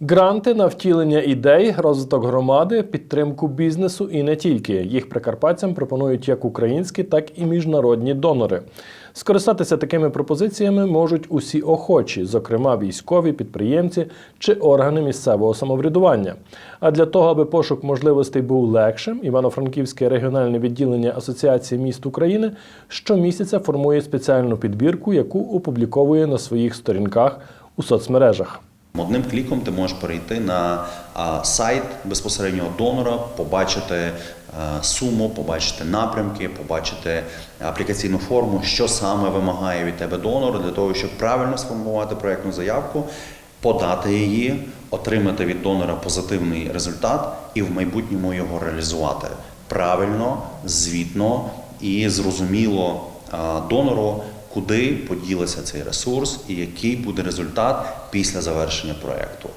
Гранти на втілення ідей, розвиток громади, підтримку бізнесу і не тільки. Їх прикарпатцям пропонують як українські, так і міжнародні донори. Скористатися такими пропозиціями можуть усі охочі, зокрема військові, підприємці чи органи місцевого самоврядування. А для того, аби пошук можливостей був легшим, Івано-Франківське регіональне відділення Асоціації міст України щомісяця формує спеціальну підбірку, яку опубліковує на своїх сторінках у соцмережах. Одним кліком ти можеш перейти на сайт безпосереднього донора, побачити е, суму, побачити напрямки, побачити аплікаційну форму, що саме вимагає від тебе донор для того, щоб правильно сформувати проєктну заявку, подати її, отримати від донора позитивний результат і в майбутньому його реалізувати. Правильно, звітно і зрозуміло донору, куди поділиться цей ресурс і який буде результат після завершення проєкту.